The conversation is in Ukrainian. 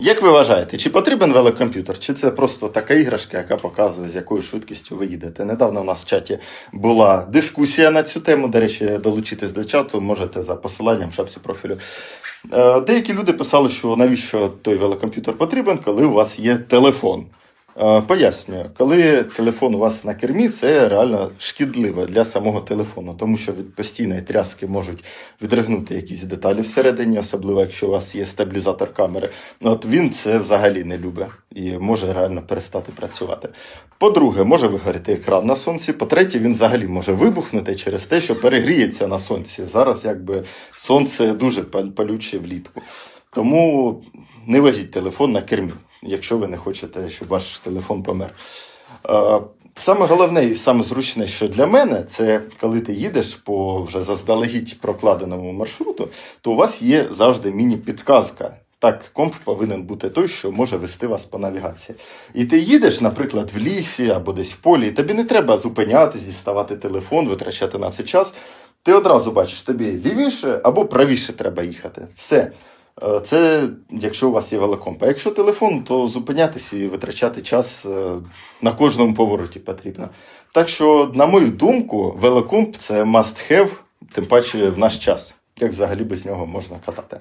Як ви вважаєте, чи потрібен велокомп'ютер, чи це просто така іграшка, яка показує, з якою швидкістю ви їдете? Недавно у нас в чаті була дискусія на цю тему. До речі, долучитись до чату можете за посиланням в шапці профілю. Е, Деякі люди писали, що навіщо той велокомп'ютер потрібен, коли у вас є телефон. Е, Пояснюю, коли телефон у вас на кермі, це реально шкідливо для самого телефону, тому що від постійної тряски можуть відригнути якісь деталі всередині, особливо якщо у вас є стабілізатор камери. От він це взагалі не любить і може реально перестати працювати. По-друге, може вигоріти екран на сонці. По-третє, він взагалі може вибухнути через те, що перегріється на сонці. Зараз якби сонце дуже пал- палюче влітку. Тому не возіть телефон на кермі, якщо ви не хочете, щоб ваш телефон помер. Е, Саме головне і саме зручне, що для мене, це коли ти їдеш по вже заздалегідь прокладеному маршруту, то у вас є завжди міні-підказка. Так, комп повинен бути той, що може вести вас по навігації. І ти їдеш, наприклад, в лісі або десь в полі, і тобі не треба зупинятись, діставати телефон, витрачати на це час. Ти одразу бачиш, тобі лівіше або правіше треба їхати. Все. Е, Це якщо у вас є велокомп. А якщо телефон, то зупинятися і витрачати час е, на кожному повороті потрібно. Так що, на мою думку, велокомп це must have, тим паче в наш час. Як взагалі без нього можна катати.